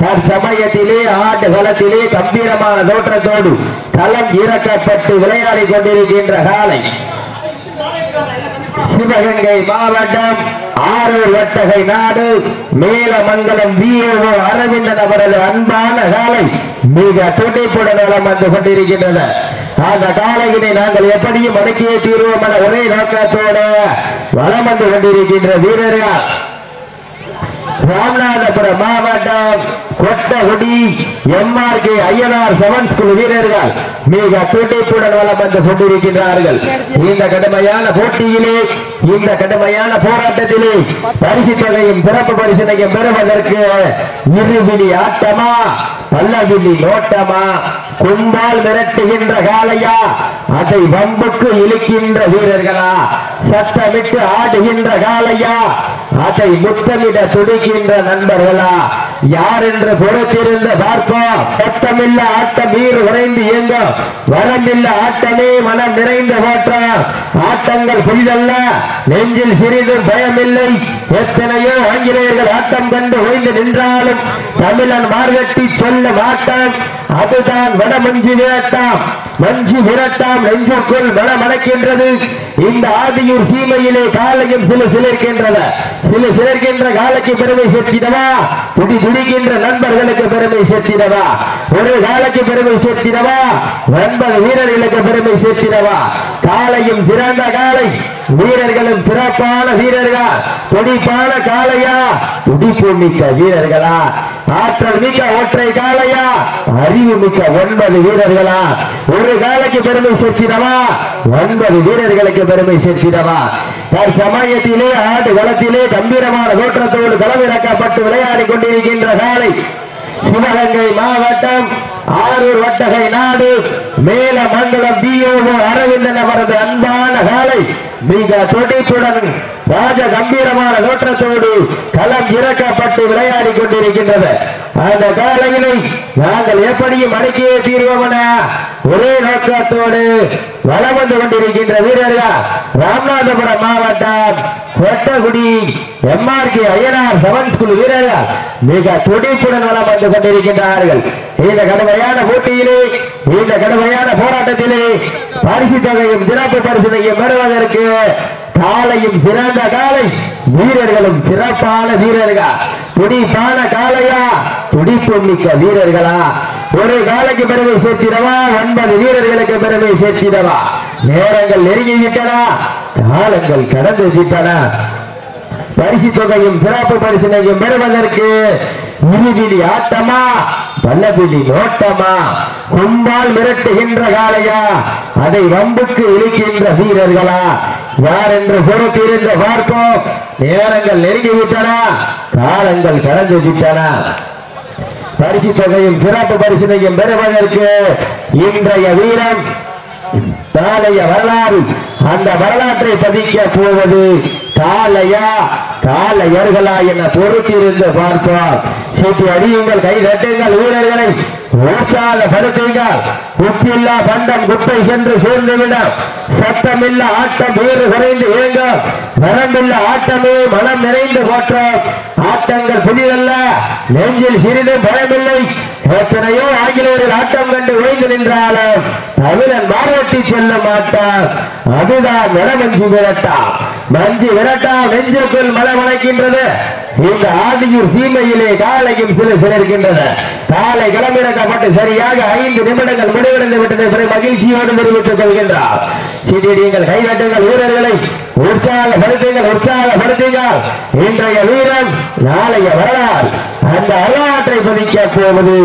தற்சமயத்திலே ஆட்டு களத்திலே கம்பீரமான தோற்றத்தோடு களம் இறக்கப்பட்டு விளையாடி கொண்டிருக்கின்ற காலை. சிவகங்கை மாவட்டம் ஆரூர் வட்டகை நாடு மேலமங்கலம் விஏஓ அரவிந்தன் அவரது அன்பான காலை மிக துடிப்புடன் நலம் வந்து கொண்டிருக்கின்றன அந்த காலையினை நாங்கள் எப்படியும் அடக்கியே தீர்வோம் என ஒரே நோக்கத்தோடு வளம் வந்து கொண்டிருக்கின்ற வீரர்கள் ராமநாதபுரம் மாவட்டம் Kottakudi MRK Ayyanar seven school வீரர்கள் மிக துடிப்புடன் வளம் வந்து கொண்டிருக்கின்றார்கள். இந்த கடுமையான போட்டியிலே இந்த கடுமையான போராட்டத்திலே பரிசு தொகையும் சிறப்பு பரிசனையும் பெறுவதற்கு இருவிழி ஆட்டமா பல்லவிழி நோட்டமா கும்பால் மிரட்டுகின்ற காலையா அதை வம்புக்கு இழுக்கின்ற வீரர்களா? சத்தமிட்டு ஆடுகின்ற காலையா அதை முத்தமிட துடிக்கின்ற நண்பர்களா? யார் என்று பொறுத்திருந்து பார்ப்போம். சத்தமில்ல ஆட்டம் நீர் உறைந்து இயங்கும். வரம்பில்ல ஆட்டமே மனம் நிறைந்த ஓட்டம் ஆட்டங்கள் புதிதல்ல. நெஞ்சில் சிறிதும் பயமில்லை. எத்தனையோ ஆங்கிலேயர்கள் ஆட்டம் கண்டு ஓய்ந்து நின்றாலும் தமிழன் மார்கட்டி சொல்ல மாட்டான். அதுதான் வட வேட்டம். மஞ்சு விரட்டாம் நெஞ்சுக்குள் மனமடக்கின்றது. இந்த ஆதியூர் சீமையிலே காலையும் சில சிலிர்க்கின்றன. சில சிலிர்க்கின்ற காலைக்கு பெருமை சேர்த்திடவா? துடி துடிக்கின்ற நண்பர்களுக்கு பெருமை சேர்த்திடவா? ஒரு காலைக்கு பெருமை சேர்த்திடவா? நண்பர் வீரர்களுக்கு பெருமை சேர்த்திடவா? காலையும் சிறந்த காலை. வீரர்களும் சிறப்பான வீரர்கள்? துடிப்பான காலையா? துடிப்பு மிக்க வீரர்களா? ஆற்றல் மிக்க ஒற்றை காலையா அறிவு மிக்க ஒன்பது வீரர்களா? ஒரு காலைக்கு பெருமை சேர்த்திடவா ஒன்பது வீரர்களுக்கு பெருமை சேர்த்திடவா தற்சமயத்திலே ஆடு வளத்திலே கம்பீரமான தோற்றத்தோடு களமிறக்கப்பட்டு விளையாடி கொண்டிருக்கின்ற காலை சிவகங்கை மாவட்டம் ஆரூர் வட்டகை நாடு மேல மண்டலம் பிஓஓ அரவிந்தன் அவரது அன்பான காலை மிக துடிப்புடன் ராஜ கம்பீரமான தோற்றத்தோடு களம் இறக்கப்பட்டு விளையாடி கொண்டிருக்கின்றது. அந்த காலையினை நாங்கள் எப்படியும் அடக்கியே தீர்வோம் என ஒரே நோக்கத்தோடு வளம் வந்து கொண்டிருக்கின்ற வீரர்கள் ராமநாதபுரம் மாவட்டம் Kottakudi MRK Ayyanar seven school வீரர்கள் மிக துடிப்புடன் வளம் வந்து கொண்டிருக்கின்றார்கள். இந்த கடுமையான போட்டியிலே இந்த கடுமையான போராட்டத்திலே பரிசு தொகையும் சிறப்பு பரிசனையும் பெறுவதற்கு காலையும் சிறந்த காலை வீரர்களும் சிறப்பான வீரர்கள். துடிப்பான காலையா துடிப்பு மிக்க வீரர்களா? ஒரு காலைக்கு பிறகு சேர்த்திடவா? ஒன்பது வீரர்களுக்கு பிறகு சேர்த்திடவா? நேரங்கள் நெருங்கிவிட்டன. காலங்கள் கடந்து விட்டன. பரிசு தொகையும் சிறப்பு பரிசினையும் பெறுவதற்கு இருவிழி ஆட்டமா? வல்லபிடி நோட்டமா கும்பால் மிரட்டுகின்ற காலையா அதை வம்புக்கு இழுக்கின்ற வீரர்களா? யார் என்று பொறுத்திருந்த பார்ப்போம். நேரங்கள் நெருங்கிவிட்டன. காலங்கள் கடந்து விட்டன. பரிசு தொகையும் சிறப்பு பரிசினையும் பெறுவதற்கு இன்றைய வீரன் நாளைய வரலாறு. அந்த வரலாற்றை பதிக்க போவது காலையா காலையர்களா என பொறுத்திருந்து பார்ப்போம். சீட்டு அடியுங்கள் கை தட்டுங்கள் வீரர்களை உற்சாகப்படுத்துங்கள் உப்பில்லா பண்டம் குப்பை சென்று சூழ்ந்துவிடும் சத்தமில்ல ஆட்டம் வேறு குறைந்து இயங்கும் வரம்பில்ல ஆட்டமே மனம் நிறைந்து போற்றோம் ஆட்டங்கள் புதிதல்ல. நெஞ்சில் சிறிதும் பயமில்லை. எத்தனையோ ஆங்கிலேயர்கள் ஆட்டம் கண்டு ஓய்ந்து நின்றாலும் தமிழன் மாறட்டி செல்ல மாட்டான். அதுதான் மனமஞ்சி விரட்டா. மஞ்சு விரட்டா நெஞ்சுக்குள் மனம் வளைக்கின்றது இந்த ஆதியூர் சீமையிலே காலையும் சில சிலர்கின்றன காலை கிளம்பிறக்கப்பட்டு சரியாக ஐந்து நிமிடங்கள் முடிவடைந்து விட்டதை. பிறகு மகிழ்ச்சியோடு தெரிவித்துக் கொள்கின்றார். சிடிடிங்கள் கைதட்டுங்கள் வீரர்களை. உற்சாகப்படுத்துங்கள் உற்சாகப்படுத்துங்கள். இன்றைய வீரன் நாளைய வரலாறு. அந்த வரலாற்றை பதிக்க போவது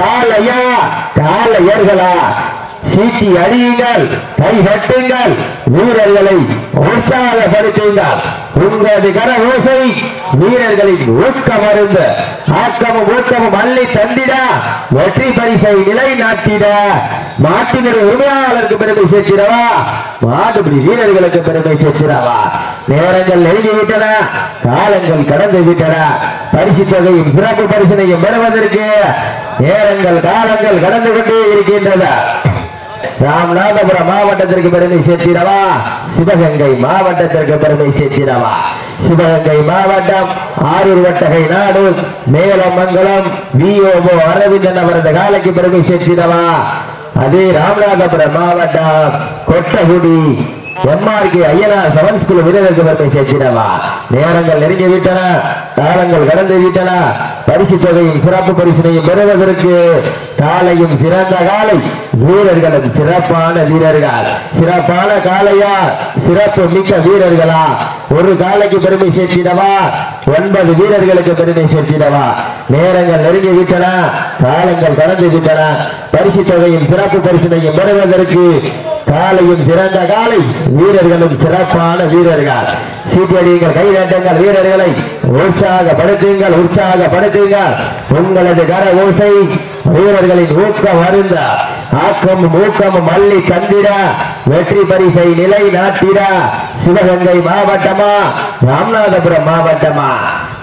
காலையா காலையர்களா சீட்டி அடியுங்கள் கை கட்டுங்கள் வீரர்களை உற்சாகப்படுத்துங்கள். உங்களது கர ஓசை வீரர்களின் ஊக்கம் அருந்த ஆக்கமும் ஊக்கமும் அள்ளி தந்திட வெற்றி பரிசை நிலை நாட்டிட மாட்டினுடைய உரிமையாளருக்கு பெருமை சேர்த்திடவா மாடுபிடி வீரர்களுக்கு பெருமை சேர்க்கிறவா? நேரங்கள் எழுதிவிட்டன காலங்கள் கடந்து விட்டன. பரிசு தொகையும் சிறப்பு பரிசனையும் பெறுவதற்கு நேரங்கள் காலங்கள் கடந்து கொண்டே இருக்கின்றன. ராமநாதபுரம் மாவட்டத்திற்கு பெருமை சேர்த்திடவா? சிவகங்கை மாவட்டத்திற்கு பெருமை சேர்த்திடவா? சிவகங்கை மாவட்டம் ஆரூர் வட்டகை நாடு மேலமங்கலம் விஓஓ அரவிந்தன் அவரது காலைக்கு பெருமை சேர்த்திடவா? அதே ராமநாதபுரம் மாவட்டம் Kottakudi MRK Ayyanar seven school வீரருக்கு பெருமை சேர்த்திடவா? நேரங்கள் நெருங்கி விட்டன காலங்கள் கடந்து விட்டன. பரிசு தொகையும் சிறப்பு பரிசினையும் பெறுவதற்கு காலையும் சிறந்த காலை வீரர்களும் சிறப்பான வீரர்கள். சிறப்பான காலையா சிறப்பு மிக்க வீரர்களா? ஒரு காலைக்கு பெருமை சேர்த்திடவா? ஒன்பது வீரர்களுக்கு பெருமை சேர்த்திடவா? நேரங்கள் நெருங்கி விட்டன காலங்கள் கடந்து விட்டன பரிசு தொகையும் சிறப்பு பரிசினையும் பெறுவதற்கு காலையும் சிறந்த காலை வீரர்களும் சிறப்பான வீரர்கள். சீட்டடியுங்கள் கைதட்டுங்கள் வீரர்களை. உற்சாகப்படுத்துங்கள் உற்சாகப்படுத்துங்கள். உங்களது கர ஓசை வீரர்களின் ஊக்கம் வருந்த ஆக்கம் மூக்கம் மல்லி சந்திரா வெற்றி பரிசை நிலை நாட்டிட சிவகங்கை மாவட்டமா? ராமநாதபுரம் மாவட்டமா?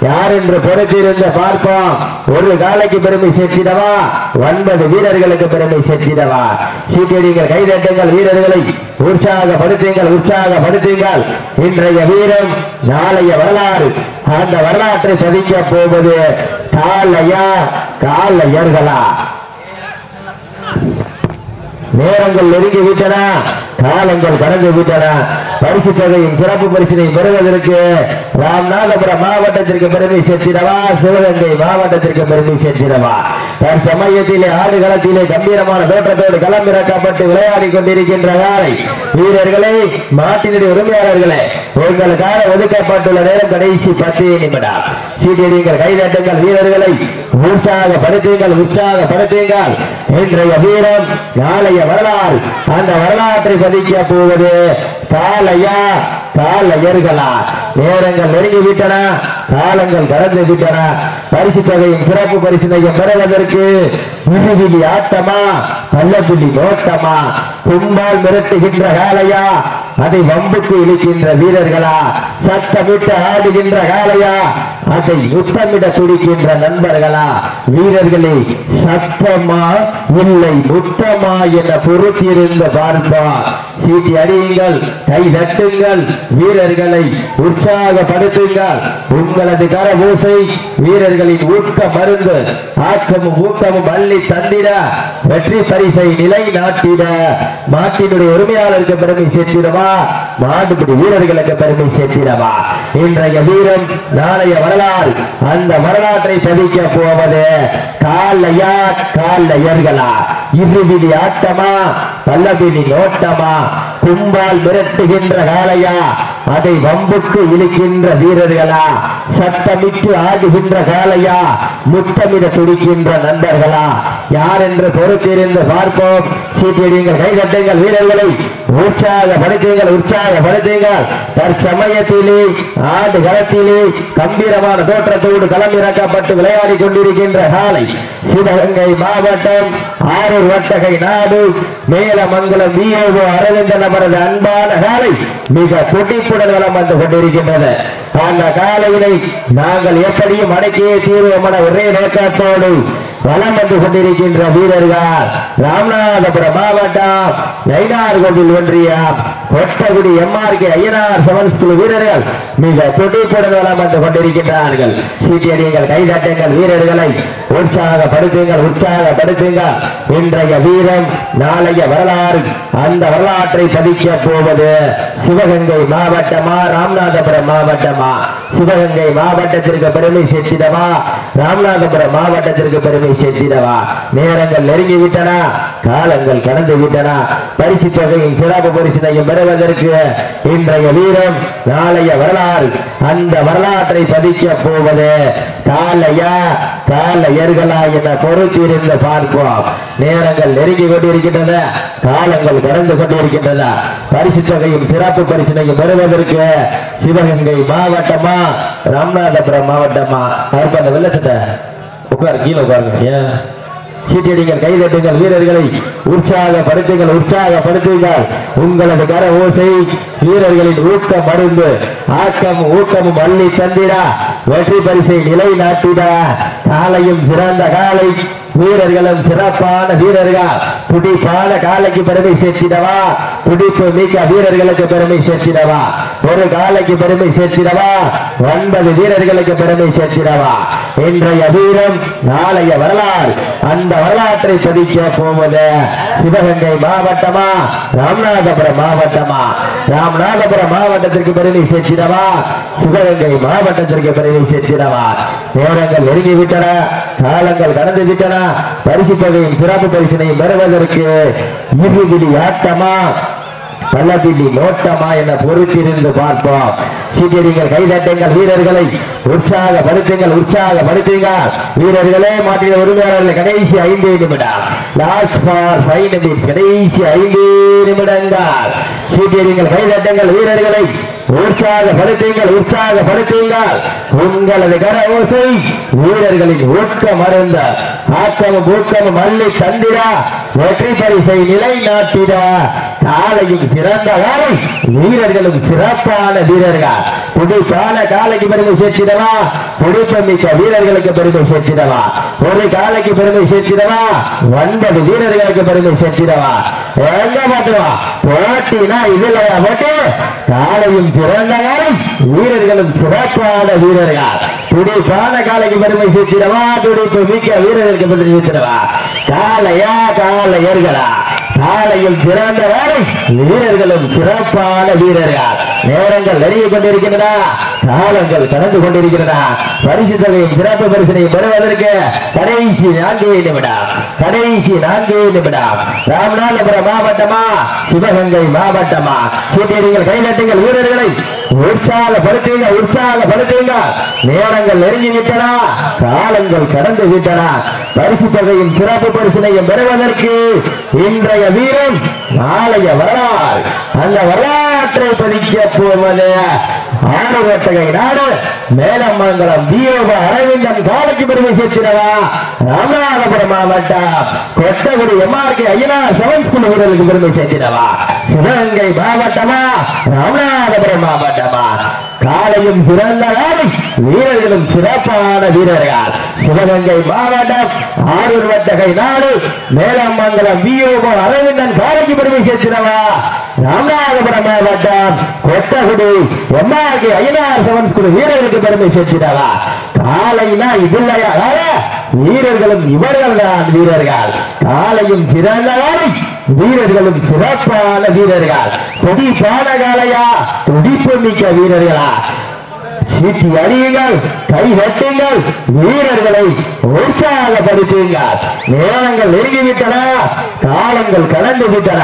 யார் என்று பொறுத்திருந்து பார்ப்போம். ஒரு காலைக்கு பெருமை சேர்த்திடவா? ஒன்பது வீரர்களுக்கு பெருமை சேர்த்திடவா? சீட்டடிங்கள் கைதட்டுங்கள் வீரர்களை. உற்சாகப்படுத்துங்கள் உற்சாகப்படுத்துங்கள். இன்றைய வீரம் நாளைய வரலாறு. அந்த வரலாற்றை சதிக்க போவது காலையா காலையர்களா நேரங்கள் நெருங்கி விட்டன காலங்கள் கடந்து விட்டன. பரிசு தொகையும் சிறப்பு பரிசினை பெறுவதற்கு ராமநாதபுரம் மாவட்டத்திற்கு பெருமை சேர்த்திடவா சிவகங்கை மாவட்டத்திற்கு பெருமை சேர்த்திடவா தற்சமயத்திலே ஆடுகளத்திலே கம்பீரமான தோற்றத்தோடு களமிறக்கப்பட்டு விளையாடி கொண்டிருக்கின்ற காலை வீரர்களே மாட்டினுடைய உரிமையாளர்களே உங்களுக்காக ஒதுக்கப்பட்டுள்ள நேரம் கடைசி பத்து நிமிடம். சீட்டியடிங்கள் கைதட்டுங்கள் வீரர்களை. உற்சாக படுத்துங்கள் உற்சாக படுத்துங்கள் இன்றைய வீரம் நாளைய வரலாறு. அந்த வரலாற்றை பதிக்க போவது பாலையா பாலையர்களா? நேரங்கள் நெருங்கி விட்டன காலங்கள் கடந்து விட்டன பரிசு தொகையும் சிறப்பு பரிசுதையும் பெறுவதற்கு விழிவிழி ஆட்டமா பள்ளப்புள்ளி நோட்டமா கும்பால் மிரட்டுகின்ற காலையா அதை வம்புக்கு இழுக்கின்ற வீரர்களா? சத்தமிட்டு ஆடுகின்ற காலையா அதை யுத்தமிட துடிக்கின்ற நண்பர்களா வீரர்களே சத்தமா இல்லை முத்தமா என பொறுத்திருந்து பார்ப்பார். சீட்டி அடியுங்கள் கை தட்டுங்கள் வீரர்களை உற்சாகப்படுத்துங்கள். உங்களது கர ஊசை வீரர்களின் ஊக்க மருந்து ஆக்கமும் ஊக்கமும் அள்ளி தந்திட வெற்றி பரிசை நிலை நாட்டிட மாட்டினுடைய உரிமையாளருக்கு பெருமை சேர்த்திடவா? மாட்டுப்படி வீரர்களுக்கு பெருமை சேர்த்திடவா? இன்றைய வீரம் நாளைய வரலாறு அந்த வரலாற்றை பதிக்க போவது காலையா காலையர்களா இறுதி ஆட்டமா? பல்லபிடி நோட்டமா? கும்பால் மிரட்டுகின்ற காலையா அதை வம்புக்கு இழுக்கின்ற வீரர்களா? சத்தமிட்டு ஆடுகின்ற காலையா முத்தமிட துடிக்கின்ற நண்பர்களா? யார் என்று பொறுத்திருந்து பார்ப்போம்? சீட்டிடுங்கள் கைகட்டுங்கள் வீரர்களை. உற்சாகப்படுத்துங்கள் உற்சாகப்படுத்துங்கள். தற்சமயத்திலே ஆடு களத்திலே கம்பீரமான தோற்றத்தோடு களமிறக்கப்பட்டு விளையாடி கொண்டிருக்கின்ற காலை சிவகங்கை மாவட்டம் ஆரூர் வட்டகை நாடு மேலமங்கலம் விஓ அரவிந்தன் அவரது அன்பான காலை மிக துடிப்புடன் வளம் வந்து கொண்டிருக்கின்றது. அந்த காலையினை நாங்கள் எப்படியும் அடக்கியே தீர்வோம் என ஒரே நோக்கத்தோடு வளம் வந்து கொண்டிருக்கின்ற வீரர்கள். ராமநாதபுரம் மாவட்டம் நைனார்கோவில் ஒன்றியம் Kottakudi MRK Ayyanar seven school வீரர்கள் மிக துடிப்புடன் வளம் வந்து கொண்டிருக்கின்றார்கள். சீட்டியடியுங்கள் கைதட்டுங்கள் வீரர்களை. உற்சாகப்படுத்துங்கள் உற்சாகப்படுத்துங்கள். இன்றைய வீரம் நாளைய வரலாறு. அந்த வரலாற்றை பதிக்க போவது சிவகங்கை மாவட்டமா ராமநாதபுரம் மாவட்டமா? சிவகங்கை மாவட்டத்திற்கு பெருமை சேர்த்திடவா? ராமநாதபுரம் மாவட்டத்திற்கு பெருமை சேர்த்திடவா? நேரங்கள் நெருங்கி விட்டன காலங்கள் கடந்து விட்டன பரிசு தொகையை சிறப்பு பரிசினையும் பெறுவதற்கு இன்றைய வீரம் நாளைய வரலாறு. அந்த வரலாற்றை பதிக்க போவது காலையா காலையர்களா என பொறுத்திருந்து பார்ப்போம். நேரங்கள் நெருங்கி கொண்டிருக்கின்றன. காலங்கள் கடந்து கொண்டிருக்கின்றன. பரிசு தொகையும் சிறப்பு பரிசினையும் பெறுவதற்கு சிவகங்கை மாவட்டமா? ராமநாதபுரம் மாவட்டமா? யாருப்பா உட்கார் கீழே உட்காருங்க. ஏன்? சீட்டியடிங்கள் கைதட்டுங்கள் வீரர்களை உற்சாகப்படுத்துங்கள் உற்சாகப்படுத்துங்கள். உங்களது கர ஓசை வீரர்களின் ஊக்கம் மருந்து ஆக்கம் ஊக்கமும் அள்ளி தந்திடா. வெற்றி பரிசை நிலை நாட்டிடா காலையும் சிறந்த காலை. வீரர்களும் சிறப்பான வீரர்கள். துடிப்பான காலைக்கு பெருமை சேர்த்திடவா? துடிப்பு மிக்க வீரர்களுக்கு பெருமை சேர்த்திடவா. ஒரு காலைக்கு பெருமை சேர்த்திடவா. ஒன்பது வீரர்களுக்கு பெருமை சேர்த்திடவா. இன்றைய வீரம் நாளைய வரலாறு. அந்த வரலாற்றை சதிக்க போவது சிவகங்கை மாவட்டமா ராமநாதபுரம் மாவட்டமா? ராமநாதபுரம் மாவட்டத்திற்கு பெருமை சேர்த்திடவா? சிவகங்கை மாவட்டத்திற்கு பெருமை சேர்த்திடவா? நேரங்கள் நெருங்கி விட்டன காலங்கள் கடந்து விட்டன பரிசு தொகையும் சிறப்பு பரிசினையும் பெறுவதற்கு இறுதி ஆட்டமா? பல்லபில்லி நோட்டமா என பொறுத்திருந்து பார்ப்போம். சீக்கிரங்கள் கைதட்டுங்கள் வீரர்களை உற்சாகப்படுத்துங்கள் உற்சாகப்படுத்துங்க. வீரர்களே மாற்றிய உரிமையாளர்கள் கடைசி ஐந்து நிமிடம். லாஸ்ட் ஃபார் ஃபைவ் நிமிடம் கடைசி ஐந்து நிமிடங்கள். சீக்கிரங்கள் கைதட்டுங்கள் வீரர்களை உற்சாகப்படுத்துங்கள் உற்சாகப்படுத்துங்கள். உங்களது கரவோசை வீரர்களின் ஊக்கம் மருந்த ஆக்கமும் ஊக்கமும் மல்லி சந்திரா வெற்றி பரிசை நிலைநாட்டிட. காலையும் சிறந்த காலை வீரர்களும் சிறப்பான வீரர்கள். துடிப்பான காலைக்கு பெருமை சேர்த்திடவா? துடிப்பம் மிக்க வீரர்களுக்கு பெருமை சேர்த்திடவா? ஒரு காலைக்கு பெருமை சேர்த்திடவா? ஒன்பது வீரர்களுக்கு பெருமை சேர்த்திடவா? எங்க மாட்டுவா போட்டினா இதுல போட்டு காலையும் சிறந்த காலம் வீரர்களும் சிறப்பான வீரர்கள். துடிப்பான காலைக்கு பெருமை சேர்த்திடவா? துடிப்பு மிக்க வீரர்களுக்கு பெருமை சேர்த்திடவா? காலையா காலையர்களா காலையில் சிறந்த வேலை வீரர்களும் சிறப்பான வீரர்கள். நேரங்கள் நெருங்கி கொண்டிருக்கின்றன. காலங்கள் கடந்து கொண்டிருக்கின்றன. பரிசு தொகையும் சிறப்பு பரிசனையும் பெறுவதற்கு கடைசி நான்கே நிமிடம். கடைசி நான்கே நிமிடம். ராமநாதபுரம் மாவட்டமா? சிவகங்கை மாவட்டமா? சீட்டியடிகள் கைநட்டுங்கள் வீரர்களை உற்சாகப்படுத்துங்க உற்சாகப்படுத்துங்க. நேரங்கள் நெருங்கி விட்டனா. காலங்கள் கடந்து விட்டனா. பரிசு தொகையும் சிறப்பு பரிசினையும் பெறுவதற்கு இன்றைய வீரம் நாளைய வரலாறு. அந்த வரலாற்றை பதிக்க போவது ஆறுவட்டகை நாடு மேலமங்கலம் பிஓப அரவிந்தன் காலைக்கு பெருமை சேர்த்திடவா ராமநாதபுரம் மாவட்டம் Kottakudi MRK Ayyanar seven school வீரர்களுக்கு பெருமை சேர்த்திடவா சிவகங்கை மாவட்டமா? ராமநாதபுரம் மாவட்டமா? காலையும் சிறந்த வீரர்களும் சிறப்பான வீரர்கள். சிவகங்கை மாவட்டம் ஆரூர் வட்டகை நாடு மேலமங்கலம் வியோகம் அரவிந்தன் காலைக்கு பெருமை சேர்த்திடவா ராமநாதபுரம் மாவட்டம் Kottakudi MRK Ayyanar seven school வீரர்களுக்கு பெருமை சேர்த்திடவா காலைனா இல்லையா? வீரர்களும் இவர்கள் தான் வீரர்கள். காலையும் சிறந்த வீரர்களும் சிறப்பான வீரர்கள். துடிப்பான காலையா துடிப்பு மிக்க வீரர்களா? சீட்டி அறியுங்கள் கை தட்டுங்கள் வீரர்களை உற்சாகப்படுத்துங்கள். நேரங்கள் நெருங்கிவிட்டன காலங்கள் கடந்து விட்டன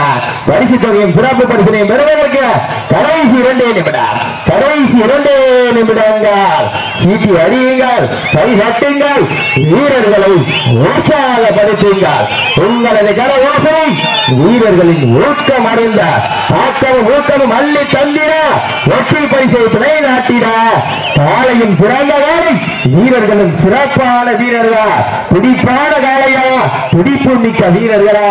பரிசு தொகையும் சிறப்பு பரிசனையும் பெறுவதற்கு கடைசி இரண்டே நிமிடம் கடைசி இரண்டே நிமிடங்கள். சீட்டி அறியுங்கள் கை தட்டுங்கள் வீரர்களை உற்சாகப்படுத்துங்கள். உங்களது கர யோசனை வீரர்களின் ஊக்கம் அடைந்த பாக்கவும் ஊக்கமும் அள்ளி தந்திட ஒற்றில் பரிசை துணை நாட்டிட. காலையும் பிறந்தவரும் வீரர்களும் சிறப்பான வீரர்களா. துடிப்பான காலையா துடிப்பு மிக்க வீரர்களா.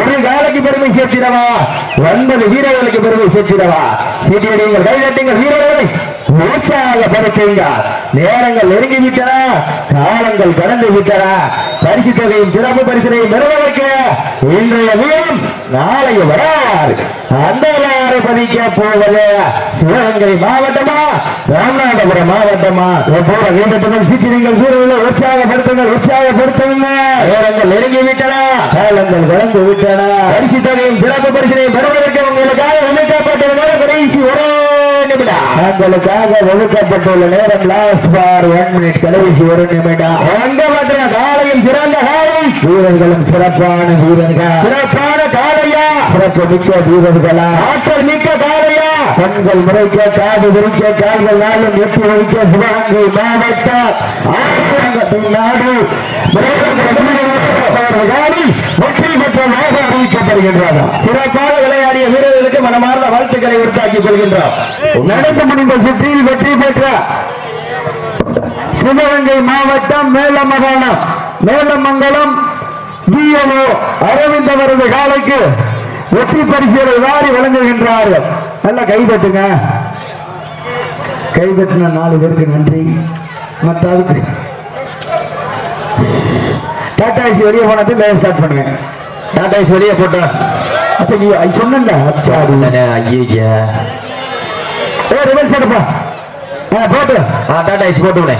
ஒரு காலைக்கு பெருமை சேர்த்திடவா? ஒன்பது வீரர்களுக்கு பெருமை சேர்த்திடவா? சீட்டியடிங்கள் கைதட்டுங்கள் வீரர்களை. உற்சாகப்படுத்துங்க நேரங்கள் நெருங்கி விட்டன காலங்கள் கடந்து விட்டன பரிசு தொகையும் சிறப்பு பரிசனையும் பெறுவதற்கு இன்றைய தினம் நாளைய வரார். அந்த வரலாறு பதிக்க போவது சிவகங்கை மாவட்டமா ராமநாதபுரம் மாவட்டமா? போற வீட்டத்துடன் சீக்கிரங்கள் சூழலில் உற்சாகப்படுத்துங்கள் உற்சாகப்படுத்துங்க நேரங்கள் நெருங்கி விட்டன காலங்கள் வளர்ந்து விட்டன பரிசு தொகையும் சிறப்பு பரிசனையும் பெறுவதற்கு உங்களுக்காக அமைக்கப்பட்ட கடைசி ஒரே தங்களுக்காக ஒதுக்கப்பட்டுள்ள நேரம் லாஸ்ட் ஃபார் ஒன் மினிட் கடைசி ஒரு நிமிடம். காலையும் சிறந்த காலை வீரர்களும் சிறப்பான வீரர்கள். சிறப்பான காலையா? சிறப்பு மிக்க வீரர்களா? ஆற்றல் மிக்க காலையா? கண்கள் முறைக்க காது விரிக்க கால்கள் நாளும் எட்டி வைக்க சிவகங்கை மாவட்டம். நாடு வெற்றி பெற்றதாக அறிவிக்கப்படுகின்றன சிறப்பாக விளையாடிய வீரர்களுக்கு மனமார்ந்த வாழ்த்துக்களை உருவாக்கிக் கொள்கின்றோம் நடந்து முடிந்த சுற்றில் வெற்றி பெற்ற சிவகங்கை மாவட்டம் மேலமகாணம் மேலமங்கலம் பிஎல்ஓ அரவிந்த் அவரது காலைக்கு வெற்றி பரிசுகளை வாரி வழங்குகின்றார்கள். நல்ல கைதட்டுங்க. கைதட்டின நாலு பேருக்கு நன்றி. மற்ற டாடா ஏசி வெளியே போனது லைவ் ஸ்டார்ட் பண்ணுவேன். டாடா ஏசி வெளியே போட்டா அச்சா நீ சொன்னேன்டா அச்சாடி. ஐயா ஏ ரிவர்ஸ் எடுப்பா. போட்டு. ஆ டாடா ஏசி போட்டு விட.